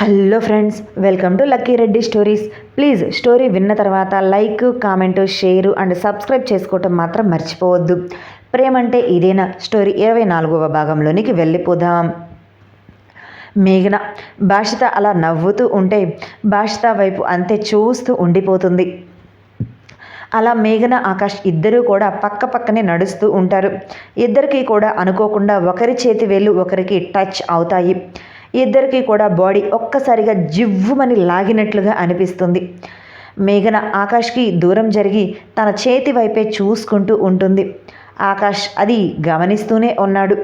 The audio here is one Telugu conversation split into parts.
Hello friends welcome to Lucky Reddy stories. Please story విన్న తర్వాత like comment share and subscribe చేసుకోవటం మాత్రం మర్చిపోవద్దు. ప్రేమ అంటే ఇదేనా? స్టోరీ ఇరవై నాలుగవ భాగంలోనికి వెళ్ళిపోదాం. మేఘన భాషిత అలా నవ్వుతూ ఉంటే భాషిత వైపు అంతే చూస్తూ ఉండిపోతుంది. అలా మేఘన ఆకాష్ ఇద్దరూ కూడా పక్క పక్కనే నడుస్తూ ఉంటారు. ఇద్దరికి కూడా అనుకోకుండా ఒకరి చేతి వేళ్ళు ఒకరికి టచ్ అవుతాయి. ఇద్దరికి కూడా బాడీ ఒక్కసారిగా జివ్వుమని లాగినట్లుగా అనిపిస్తుంది. మేఘన ఆకాష్కి దూరం జరిగి తన చేతి వైపే చూసుకుంటూ ఉంటుంది. ఆకాష్ అది గమనిస్తూనే ఉన్నాడు.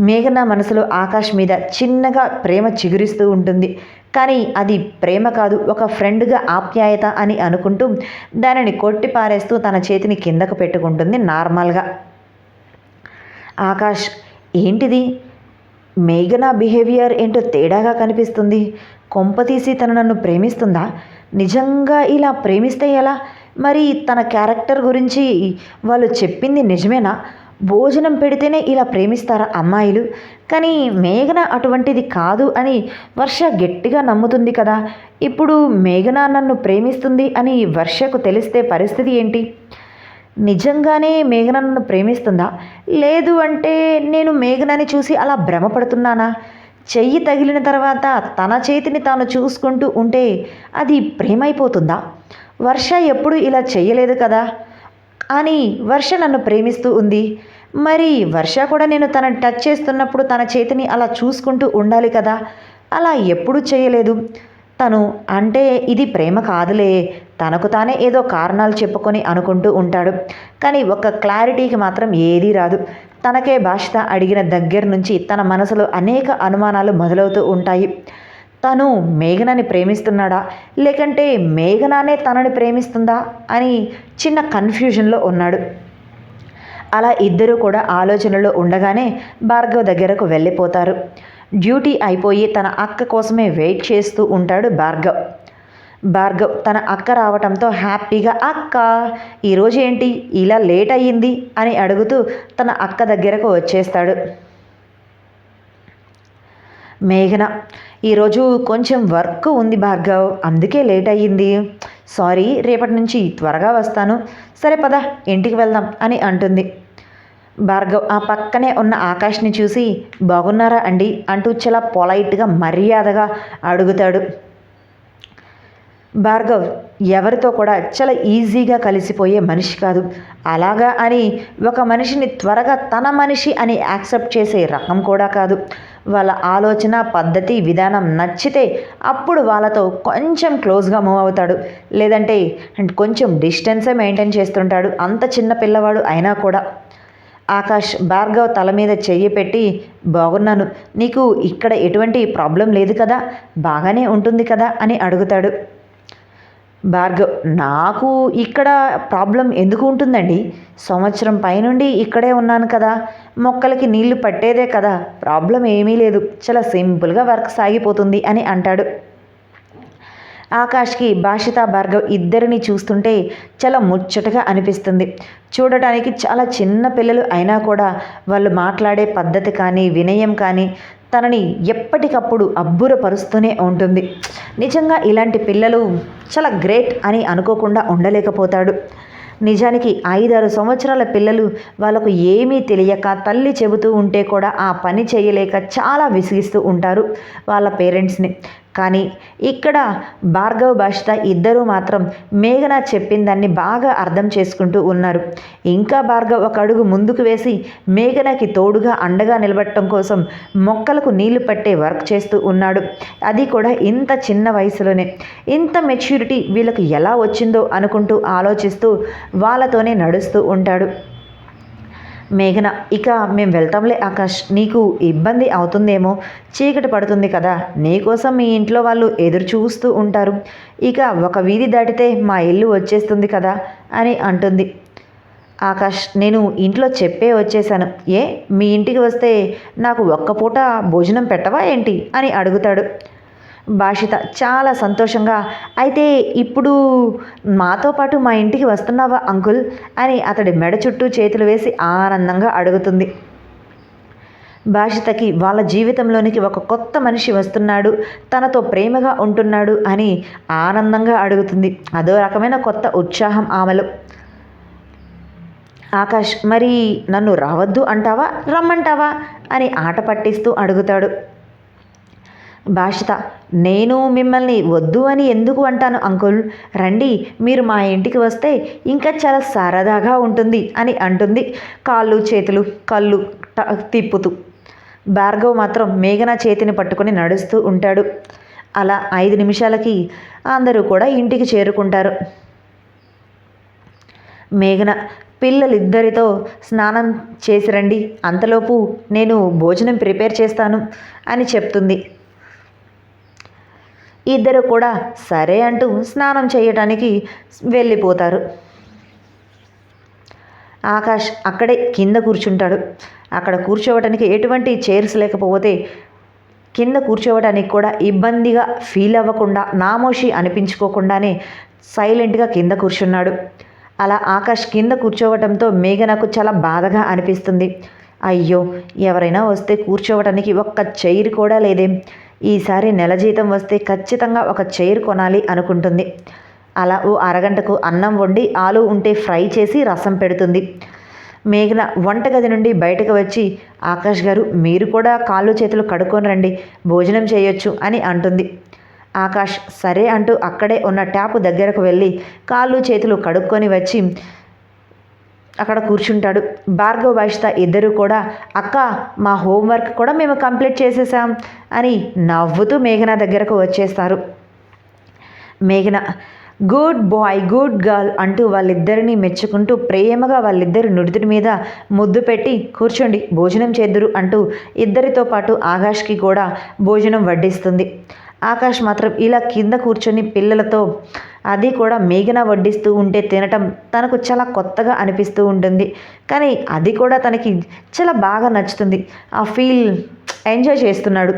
మేఘన మనసులో ఆకాష్ మీద చిన్నగా ప్రేమ చిగురిస్తూ ఉంటుంది. కానీ అది ప్రేమ కాదు ఒక ఫ్రెండ్గా ఆప్యాయత అని అనుకుంటూ దానిని కొట్టి పారేస్తూ తన చేతిని కిందకు పెట్టుకుంటుంది నార్మల్గా. ఆకాష్ ఏంటిది? మేఘన బిహేవియర్ ఏంటో తేడాగా కనిపిస్తుంది. కొంప తీసి తను నన్ను ప్రేమిస్తుందా? నిజంగా ఇలా ప్రేమిస్తే ఎలా? మరి తన క్యారెక్టర్ గురించి వాళ్ళు చెప్పింది నిజమేనా? భోజనం పెడితేనే ఇలా ప్రేమిస్తారా అమ్మాయిలు? కానీ మేఘన అటువంటిది కాదు అని వర్ష గట్టిగా నమ్ముతుంది కదా. ఇప్పుడు మేఘన నన్ను ప్రేమిస్తుంది అని వర్షకు తెలిస్తే పరిస్థితి ఏంటి? నిజంగానే మేఘన నన్ను ప్రేమిస్తుందా? లేదు అంటే నేను మేఘనని చూసి అలా భ్రమపడుతున్నానా? చెయ్యి తగిలిన తర్వాత తన చేతిని తాను చూసుకుంటూ ఉంటే అది ప్రేమైపోతుందా? వర్ష ఎప్పుడు ఇలా చెయ్యలేదు కదా? అని వర్ష నన్ను ప్రేమిస్తూ ఉంది. మరి వర్ష కూడా నేను తనని టచ్ చేస్తున్నప్పుడు తన చేతిని అలా చూసుకుంటూ ఉండాలి కదా? అలా ఎప్పుడు చేయలేదు తను అంటే ఇది ప్రేమ కాదులే. తనకు తానే ఏదో కారణాలు చెప్పుకొని అనుకుంటూ ఉంటాడు. కానీ ఒక క్లారిటీకి మాత్రం ఏదీ రాదు. తనకే భాషత అడిగిన దగ్గర నుంచి తన మనసులో అనేక అనుమానాలు మొదలవుతూ ఉంటాయి. తను మేఘనని ప్రేమిస్తున్నాడా? లేకంటే మేఘనానే తనని ప్రేమిస్తుందా? అని చిన్న కన్ఫ్యూజన్లో ఉన్నాడు. అలా ఇద్దరూ కూడా ఆలోచనలో ఉండగానే భార్గవ్ దగ్గరకు వెళ్ళిపోతారు. డ్యూటీ అయిపోయి తన అక్క కోసమే వెయిట్ చేస్తూ ఉంటాడు భార్గవ్. భార్గవ్ తన అక్క రావటంతో హ్యాపీగా అక్క ఈరోజు ఏంటి? ఇలా లేట్ అయ్యింది? అని అడుగుతూ తన అక్క దగ్గరకు వచ్చేస్తాడు. మేఘన ఈరోజు కొంచెం వర్క్ ఉంది భార్గవ్ అందుకే లేట్ అయ్యింది. సారీ రేపటి నుంచి త్వరగా వస్తాను. సరే పద ఇంటికి వెళ్దాం అని అంటుంది. భార్గవ్ ఆ పక్కనే ఉన్న ఆకాష్ని చూసి బాగున్నారా అండి? అంటూ చాలా పొలైట్గా మర్యాదగా అడుగుతాడు. భార్గవ్ ఎవరితో కూడా చాలా ఈజీగా కలిసిపోయే మనిషి కాదు. అలాగా అని ఒక మనిషిని త్వరగా తన మనిషి అని యాక్సెప్ట్ చేసే రకం కూడా కాదు. వాళ్ళ ఆలోచన పద్ధతి విధానం నచ్చితే అప్పుడు వాళ్ళతో కొంచెం క్లోజ్గా మూవ్ అవుతాడు. లేదంటే కొంచెం డిస్టెన్సే మెయింటైన్ చేస్తుంటాడు. అంత చిన్న పిల్లవాడు అయినా కూడా. ఆకాష్ భార్గవ్ తల మీద చెయ్యి పెట్టి బాగున్నాను. నీకు ఇక్కడ ఎటువంటి ప్రాబ్లం లేదు కదా? బాగానే ఉంటుంది కదా? అని అడుగుతాడు. భార్గవ్ నాకు ఇక్కడ ప్రాబ్లం ఎందుకు ఉంటుందండి? సంవత్సరం పైనుండి ఇక్కడే ఉన్నాను కదా. మొక్కలకి నీళ్ళు పట్టేదే కదా. ప్రాబ్లం ఏమీ లేదు. చాలా సింపుల్గా వర్క్ సాగిపోతుంది అని అంటాడు. ఆకాష్కి భాషిత భార్గవ్ ఇద్దరిని చూస్తుంటే చాలా ముచ్చటగా అనిపిస్తుంది. చూడటానికి చాలా చిన్న పిల్లలు అయినా కూడా వాళ్ళు మాట్లాడే పద్ధతి కానీ వినయం కానీ తనని ఎప్పటికప్పుడు అబ్బురపరుస్తూనే ఉంటుంది. నిజంగా ఇలాంటి పిల్లలు చాలా గ్రేట్ అని అనుకోకుండా ఉండలేకపోతాడు. నిజానికి ఐదారు సంవత్సరాల పిల్లలు వాళ్ళకు ఏమీ తెలియక తల్లి చెబుతూ ఉంటే కూడా ఆ పని చేయలేక చాలా విసిగిస్తూ ఉంటారు వాళ్ళ పేరెంట్స్ని. కానీ ఇక్కడ భార్గవ్ భాషిత ఇద్దరూ మాత్రం మేఘన చెప్పిందాన్ని బాగా అర్థం చేసుకుంటూ ఉన్నారు. ఇంకా భార్గవ్ ఒక అడుగు ముందుకు వేసి మేఘనకి తోడుగా అండగా నిలబడటం కోసం మొక్కలకు నీళ్ళు పట్టే వర్క్ చేస్తూ ఉన్నాడు. అది కూడా ఇంత చిన్న వయసులోనే. ఇంత మెచ్యూరిటీ వీళ్ళకి ఎలా వచ్చిందో అనుకుంటూ ఆలోచిస్తూ వాళ్ళతోనే నడుస్తూ ఉంటాడు. మేఘన ఇక మేము వెళ్తాంలే ఆకాష్. నీకు ఇబ్బంది అవుతుందేమో? చీకటి పడుతుంది కదా నీకోసం మీ ఇంట్లో వాళ్ళు ఎదురు చూస్తూ ఉంటారు. ఇక ఒక వీధి దాటితే మా ఇల్లు వచ్చేస్తుంది కదా అని అంటుంది. ఆకాష్ నేను ఇంట్లో చెప్పే వచ్చేసాను ఏ మీ ఇంటికి వస్తే నాకు ఒక్క పూట భోజనం పెట్టవా ఏంటి? అని అడుగుతాడు. భాషిత చాలా సంతోషంగా అయితే ఇప్పుడు మాతో పాటు మా ఇంటికి వస్తున్నావా అంకుల్? అని అతడి మెడ చుట్టూ చేతులు వేసి ఆనందంగా అడుగుతుంది. భాషితకి వాళ్ళ జీవితంలోనికి ఒక కొత్త మనిషి వస్తున్నాడు తనతో ప్రేమగా ఉంటున్నాడు అని ఆనందంగా అడుగుతుంది. అదో రకమైన కొత్త ఉత్సాహం ఆమెలో. ఆకాష్ మరి నన్ను రావద్దు అంటావా? రమ్మంటావా? అని ఆట పట్టిస్తూ అడుగుతాడు. భాషిత నేను మిమ్మల్ని వద్దు అని ఎందుకు అంటాను అంకుల్? రండి మీరు మా ఇంటికి వస్తే ఇంకా చాలా సరదాగా ఉంటుంది అని అంటుంది కాళ్ళు చేతులు కళ్ళు ట- తిప్పుతూ. భార్గవ్ మాత్రం మేఘన చేతిని పట్టుకొని నడుస్తూ ఉంటాడు. అలా ఐదు నిమిషాలకి అందరూ కూడా ఇంటికి చేరుకుంటారు. మేఘన పిల్లలిద్దరితో స్నానం చేసి రండి అంతలోపు నేను భోజనం ప్రిపేర్ చేస్తాను అని చెప్తుంది. ఇద్దరు కూడా సరే అంటూ స్నానం చేయటానికి వెళ్ళిపోతారు. ఆకాష్ అక్కడే కింద కూర్చుంటాడు. అక్కడ కూర్చోవటానికి ఎటువంటి చైర్స్ లేకపోతే కింద కూర్చోవడానికి కూడా ఇబ్బందిగా ఫీల్ అవ్వకుండా నామోషి అనిపించుకోకుండానే సైలెంట్గా కింద కూర్చున్నాడు. అలా ఆకాష్ కింద కూర్చోవటంతో మేఘనకు చాలా బాధగా అనిపిస్తుంది. అయ్యో ఎవరైనా వస్తే కూర్చోవటానికి ఒక్క చైర్ కూడా లేదే. ఈసారి నెల జీతం వస్తే ఖచ్చితంగా ఒక చైర్ కొనాలి అనుకుంటుంది. అలా ఓ అరగంటకు అన్నం వండి ఆలు ఉంటే ఫ్రై చేసి రసం పెడుతుంది. మేఘన వంటగది నుండి బయటకు వచ్చి ఆకాష్ గారు మీరు కూడా కాళ్ళు చేతులు కడుక్కొని రండి భోజనం చేయొచ్చు అని అంటుంది. ఆకాష్ సరే అంటూ అక్కడే ఉన్న ట్యాపు దగ్గరకు వెళ్ళి కాళ్ళు చేతులు కడుక్కొని వచ్చి అక్కడ కూర్చుంటాడు. భార్గవ్ భాషిత ఇద్దరు కూడా అక్క మా హోంవర్క్ కూడా మేము కంప్లీట్ చేసేసాం అని నవ్వుతూ మేఘన దగ్గరకు వచ్చేస్తారు. మేఘన గుడ్ బాయ్ గుడ్ గర్ల్ అంటూ వాళ్ళిద్దరిని మెచ్చుకుంటూ ప్రేమగా వాళ్ళిద్దరి నుడితుడి మీద ముద్దు పెట్టి కూర్చోండి భోజనం చేద్దురు అంటూ ఇద్దరితో పాటు ఆకాష్కి కూడా భోజనం వడ్డిస్తుంది. ఆకాష్ మాత్రం ఇలా కింద కూర్చొని పిల్లలతో అది కూడా మేఘన వడ్డిస్తూ ఉంటే తినటం తనకు చాలా కొత్తగా అనిపిస్తూ ఉంటుంది. కానీ అది కూడా తనకి చాలా బాగా నచ్చుతుంది. ఆ ఫీల్ ఎంజాయ్ చేస్తున్నాడు.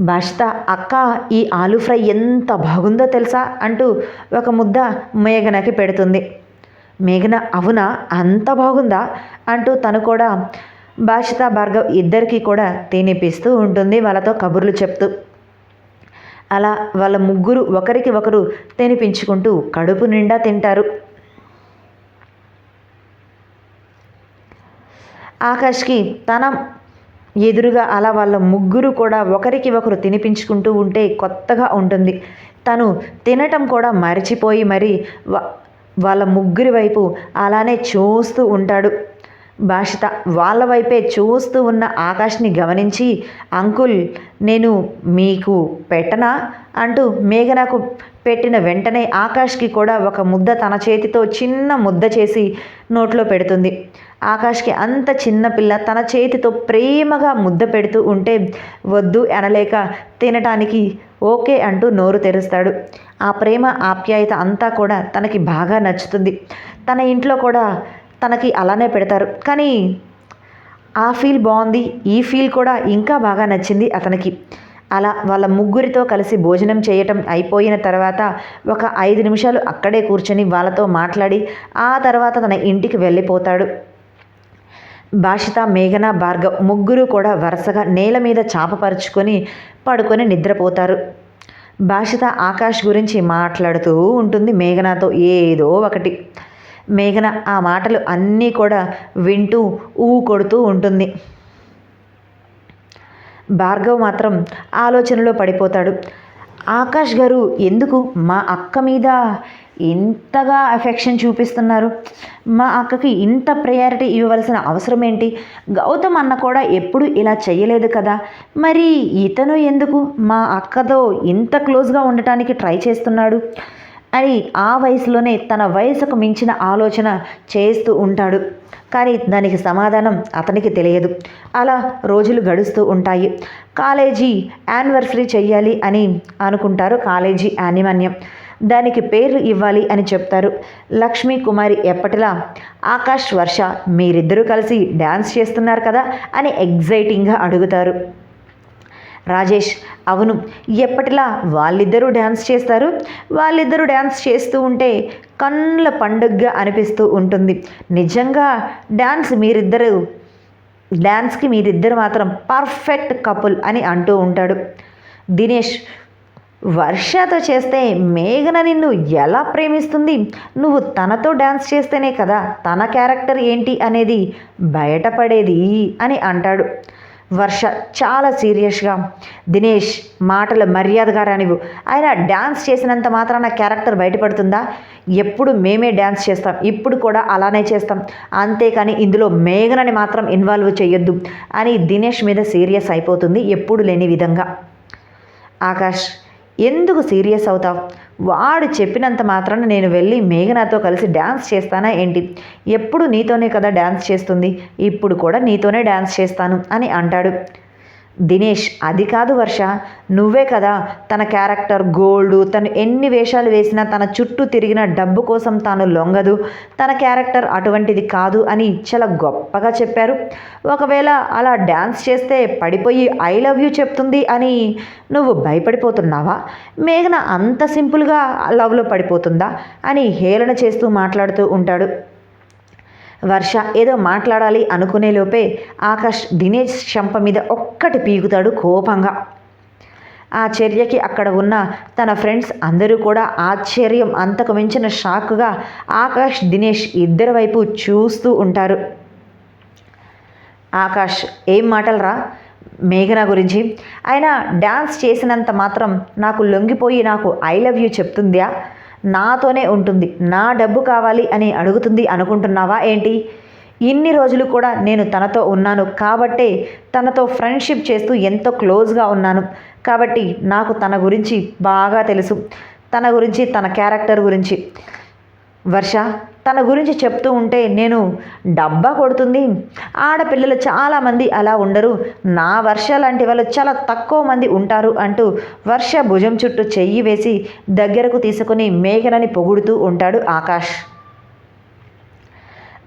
భాషిత అక్క ఈ ఆలూ ఫ్రై ఎంత బాగుందో తెలుసా? అంటూ ఒక ముద్ద మేఘనకి పెడుతుంది. మేఘన అవునా? అంత బాగుందా? అంటూ తను కూడా భాషిత భార్గవ్ ఇద్దరికీ కూడా తినిపిస్తూ ఉంటుంది. వాళ్ళతో కబుర్లు చెప్తూ అలా వాళ్ళ ముగ్గురు ఒకరికి ఒకరు తినిపించుకుంటూ కడుపు నిండా తింటారు. ఆకాష్కి తన ఎదురుగా అలా వాళ్ళ ముగ్గురు కూడా ఒకరికి ఒకరు తినిపించుకుంటూ ఉంటే కొత్తగా ఉంటుంది. తను తినటం కూడా మర్చిపోయి మరి వాళ్ళ ముగ్గురి వైపు అలానే చూస్తూ ఉంటాడు. భాషిత వాళ్ళ వైపే చూస్తూ ఉన్న ఆకాష్ని గమనించి అంకుల్ నేను మీకు పెట్టనా? అంటూ మేఘనకు పెట్టిన వెంటనే ఆకాష్కి కూడా ఒక ముద్ద తన చేతితో చిన్న ముద్ద చేసి నోట్లో పెడుతుంది. ఆకాష్కి అంత చిన్న పిల్ల తన చేతితో ప్రేమగా ముద్ద పెడుతూ ఉంటే వద్దు అనలేక తినటానికి ఓకే అంటూ నోరు తెరుస్తాడు. ఆ ప్రేమ ఆప్యాయత అంతా కూడా తనకి బాగా నచ్చుతుంది. తన ఇంట్లో కూడా తనకి అలానే పెడతారు. కానీ ఆ ఫీల్ బాగుంది. ఈ ఫీల్ కూడా ఇంకా బాగా నచ్చింది అతనికి. అలా వాళ్ళ ముగ్గురితో కలిసి భోజనం చేయటం అయిపోయిన తర్వాత ఒక ఐదు నిమిషాలు అక్కడే కూర్చొని వాళ్ళతో మాట్లాడి ఆ తర్వాత తన ఇంటికి వెళ్ళిపోతాడు. భాషిత మేఘన భార్గవ్ ముగ్గురు కూడా వరుసగా నేల మీద చాపపరుచుకొని పడుకొని నిద్రపోతారు. భాషిత ఆకాష్ గురించి మాట్లాడుతూ ఉంటుంది మేఘనతో ఏదో ఒకటి. మేఘన ఆ మాటలు అన్నీ కూడా వింటూ ఊ కొడుతూ ఉంటుంది. భార్గవ్ మాత్రం ఆలోచనలో పడిపోతాడు. ఆకాష్ గారు ఎందుకు మా అక్క మీద ఇంతగా అఫెక్షన్ చూపిస్తున్నారు? మా అక్కకి ఇంత ప్రయారిటీ ఇవ్వవలసిన అవసరం ఏంటి? గౌతమ్ అన్న కూడా ఎప్పుడు ఇలా చేయలేదు కదా. మరి ఇతను ఎందుకు మా అక్కతో ఇంత క్లోజ్గా ఉండటానికి ట్రై చేస్తున్నాడు? అని ఆ వయసులోనే తన వయసుకు మించిన ఆలోచన చేస్తూ ఉంటాడు. కానీ దానికి సమాధానం అతనికి తెలియదు. అలా రోజులు గడుస్తూ ఉంటాయి. కాలేజీ యానివర్సరీ చెయ్యాలి అని అనుకుంటారు కాలేజీ యానిమాన్యం. దానికి పేర్లు ఇవ్వాలి అని చెప్తారు. లక్ష్మీ కుమారి ఎప్పటిలా ఆకాష్ వర్ష మీరిద్దరూ కలిసి డ్యాన్స్ చేస్తున్నారు కదా అని ఎగ్జైటింగ్గా అడుగుతారు. రాజేష్ అవును ఎప్పటిలా వాళ్ళిద్దరూ డ్యాన్స్ చేస్తారు? వాళ్ళిద్దరూ డ్యాన్స్ చేస్తూ ఉంటే కన్నుల పండుగగా అనిపిస్తూ ఉంటుంది. నిజంగా డ్యాన్స్ మీరిద్దరూ డ్యాన్స్కి మీరిద్దరు మాత్రం పర్ఫెక్ట్ కపుల్ అని అంటూ ఉంటాడు. దినేష్ వర్షతో చేస్తే మేఘన నిన్ను ఎలా ప్రేమిస్తుంది? నువ్వు తనతో డ్యాన్స్ చేస్తేనే కదా తన క్యారెక్టర్ ఏంటి అనేది బయటపడేది అని అంటాడు. వర్ష చాలా సీరియస్గా. దినేష్ మాటలు మర్యాదగా రానివు ఆయన డ్యాన్స్ చేసినంత మాత్రాన క్యారెక్టర్ బయటపడుతుందా? ఎప్పుడు మేమే డ్యాన్స్ చేస్తాం. ఇప్పుడు కూడా అలానే చేస్తాం. అంతేకాని ఇందులో మేఘనని మాత్రం ఇన్వాల్వ్ చేయొద్దు అని దినేష్ మీద సీరియస్ అయిపోతుంది ఎప్పుడు లేని విధంగా. ఆకాష్ ఎందుకు సీరియస్ అవుతావు? వాడు చెప్పినంత మాత్రాన నేను వెళ్ళి మేఘనాతో కలిసి డ్యాన్స్ చేస్తానా ఏంటి? ఎప్పుడు నీతోనే కదా డ్యాన్స్ చేస్తుంది? ఇప్పుడు కూడా నీతోనే డ్యాన్స్ చేస్తాను అని అంటాడు. దినేష్ అది కాదు వర్ష నువ్వే కదా తన క్యారెక్టర్ గోల్డ్ తను ఎన్ని వేషాలు వేసినా తన చుట్టూ తిరిగిన డబ్బు కోసం తాను లొంగదు. తన క్యారెక్టర్ అటువంటిది కాదు అని చాలా గొప్పగా చెప్పారు. ఒకవేళ అలా డ్యాన్స్ చేస్తే పడిపోయి ఐ లవ్ యూ చెప్తుంది అని నువ్వు భయపడిపోతున్నావా? మేఘన అంత సింపుల్గా లవ్లో పడిపోతుందా? అని హేళన చేస్తూ మాట్లాడుతూ ఉంటాడు. వర్ష ఏదో మాట్లాడాలి అనుకునే లోపే ఆకాష్ దినేష్ చంప మీద ఒక్కటి పీకుతాడు కోపంగా. ఆ చర్యకి అక్కడ ఉన్న తన ఫ్రెండ్స్ అందరూ కూడా ఆశ్చర్యం అంతకు మించిన షాక్గా ఆకాష్ దినేష్ ఇద్దరి వైపు చూస్తూ ఉంటారు. ఆకాష్ ఏం మాటలరా మేఘన గురించి? ఆయన డ్యాన్స్ చేసినంత మాత్రం నాకు లొంగిపోయి నాకు ఐ లవ్ యూ చెప్తుందా? నాతోనే ఉంటుంది. నా డబ్బు కావాలి అని అడుగుతుంది అనుకుంటున్నావా ఏంటి? ఇన్ని రోజులు కూడా నేను తనతో ఉన్నాను కాబట్టే తనతో ఫ్రెండ్షిప్ చేస్తూ ఎంతో క్లోజ్గా ఉన్నాను. కాబట్టి నాకు తన గురించి బాగా తెలుసు. తన గురించి తన క్యారెక్టర్ గురించి. వర్ష తన గురించి చెప్తూ ఉంటే నేను డబ్బా కొడుతుంది. ఆడపిల్లలు చాలామంది అలా ఉండరు. నా వర్ష లాంటి వాళ్ళు చాలా తక్కువ మంది ఉంటారు అంటూ వర్ష భుజం చుట్టూ చెయ్యి వేసి దగ్గరకు తీసుకుని మేఘనని పొగుడుతూ ఉంటాడు ఆకాష్.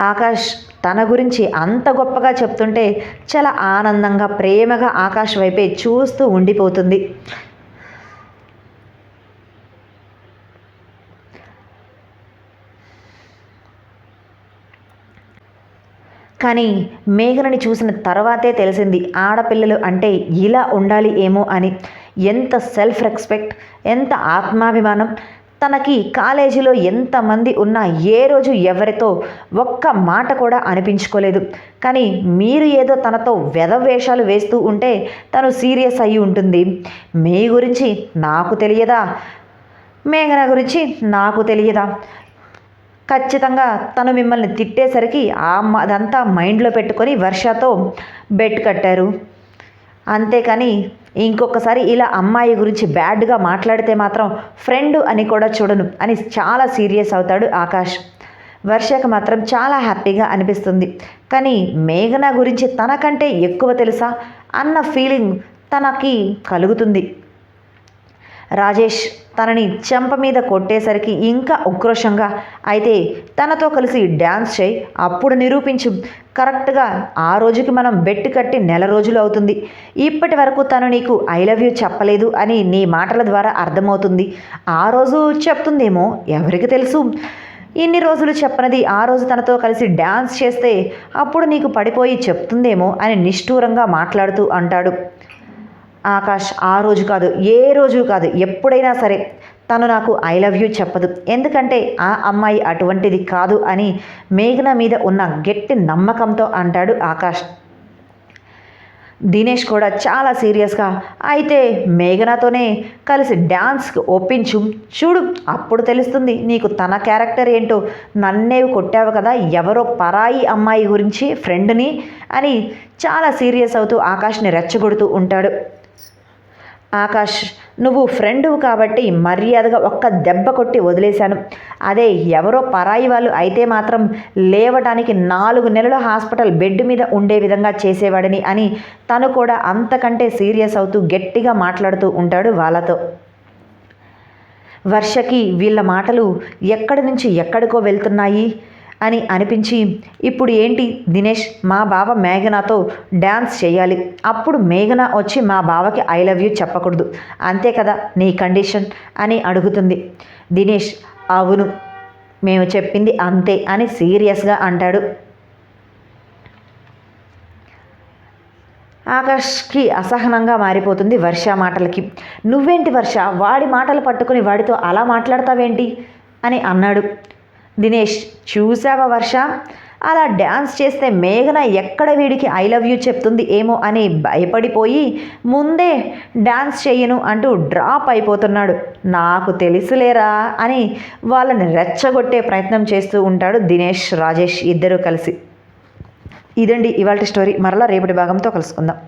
ఆకాష్ తన గురించి అంత గొప్పగా చెప్తుంటే చాలా ఆనందంగా ప్రేమగా ఆకాష్ వైపే చూస్తూ ఉండిపోతుంది. కానీ మేఘనని చూసిన తర్వాతే తెలిసింది ఆడపిల్లలు అంటే ఇలా ఉండాలి ఏమో అని. ఎంత సెల్ఫ్ రెస్పెక్ట్ ఎంత ఆత్మాభిమానం. తనకి కాలేజీలో ఎంతమంది ఉన్నా ఏ రోజు ఎవరితో ఒక్క మాట కూడా అనిపించుకోలేదు. కానీ మీరు ఏదో తనతో వెధవేషాలు వేస్తూ ఉంటే తను సీరియస్ అయి ఉంటుంది. మీ గురించి నాకు తెలియదా? మేఘన గురించి నాకు తెలియదా? ఖచ్చితంగా తను మిమ్మల్ని తిట్టేసరికి ఆ అదంతా మైండ్లో పెట్టుకొని వర్షతో బెట్ కట్టారు. అంతేకాని ఇంకొకసారి ఇలా అమ్మాయి గురించి బ్యాడ్గా మాట్లాడితే మాత్రం ఫ్రెండ్ అని కూడా చూడను అని చాలా సీరియస్ అవుతాడు ఆకాష్. వర్షకు మాత్రం చాలా హ్యాపీగా అనిపిస్తుంది. కానీ మేఘన గురించి తనకంటే ఎక్కువ తెలుసా? అన్న ఫీలింగ్ తనకి కలుగుతుంది. రాజేష్ తనని చెంప మీద కొట్టేసరికి ఇంకా ఉక్రోషంగా అయితే తనతో కలిసి డ్యాన్స్ చేయి అప్పుడు నిరూపించు. కరెక్ట్గా ఆ రోజుకి మనం బెట్ కట్టి నెల రోజులు అవుతుంది. ఇప్పటి వరకు తను నీకు ఐ లవ్ యూ చెప్పలేదు అని నీ మాటల ద్వారా అర్థమవుతుంది. ఆ రోజు చెప్తుందేమో ఎవరికి తెలుసు. ఇన్ని రోజులు చెప్పనది ఆ రోజు తనతో కలిసి డ్యాన్స్ చేస్తే అప్పుడు నీకు పడిపోయి చెప్తుందేమో అని నిష్ఠూరంగా మాట్లాడుతూ అంటాడు. ఆకాష్ ఆ రోజు కాదు ఏ రోజు కాదు ఎప్పుడైనా సరే తను నాకు ఐ లవ్ యూ చెప్పదు. ఎందుకంటే ఆ అమ్మాయి అటువంటిది కాదు అని మేఘన మీద ఉన్న గట్టి నమ్మకంతో అంటాడు ఆకాష్. దినేష్ కూడా చాలా సీరియస్గా అయితే మేఘనాతోనే కలిసి డ్యాన్స్కి ఒప్పించు చూడు అప్పుడు తెలుస్తుంది నీకు తన క్యారెక్టర్ ఏంటో. నన్నేవి కొట్టావు కదా ఎవరో పరాయి అమ్మాయి గురించి ఫ్రెండ్ని అని చాలా సీరియస్ అవుతూ ఆకాష్ని రెచ్చగొడుతూ ఉంటాడు. ఆకాష్ నువ్వు ఫ్రెండువు కాబట్టి మర్యాదగా ఒక్క దెబ్బ కొట్టి వదిలేశాను. అదే ఎవరో పరాయి వాళ్ళు అయితే మాత్రం లేవడానికి నాలుగు నెలల హాస్పిటల్ బెడ్ మీద ఉండే విధంగా చేసేవాడిని అని తను కూడా అంతకంటే సీరియస్ అవుతూ గట్టిగా మాట్లాడుతూ ఉంటాడు వాళ్ళతో. వర్షకి వీళ్ళ మాటలు ఎక్కడి నుంచి ఎక్కడికో వెళ్తున్నాయి? అని అనిపించి ఇప్పుడు ఏంటి దినేష్? మా బావ మేఘనాతో డ్యాన్స్ చేయాలి అప్పుడు మేఘన వచ్చి మా బావకి ఐ లవ్ యూ చెప్పకూడదు. అంతే కదా నీ కండిషన్? అని అడుగుతుంది. దినేష్ అవును. మేము చెప్పింది అంతే అని సీరియస్గా అంటాడు. ఆకాష్కి అసహనంగా మారిపోతుంది వర్ష మాటలకి. నువ్వేంటి వర్ష? వాడి మాటలు పట్టుకుని వాడితో అలా మాట్లాడతావేంటి? అని అన్నాడు. దినేష్ చూసావా వర్ష? అలా డ్యాన్స్ చేస్తే మేఘన ఎక్కడ వీడికి ఐ లవ్ యూ చెప్తుంది ఏమో అని భయపడిపోయి ముందే డ్యాన్స్ చెయ్యను అంటూ డ్రాప్ అయిపోతున్నాడు. నాకు తెలుసులేరా అని వాళ్ళని రెచ్చగొట్టే ప్రయత్నం చేస్తూ ఉంటాడు దినేష్ రాజేష్ ఇద్దరూ కలిసి. ఇదండి ఇవాళ స్టోరీ. మరలా రేపటి భాగంతో కలుసుకుందాం.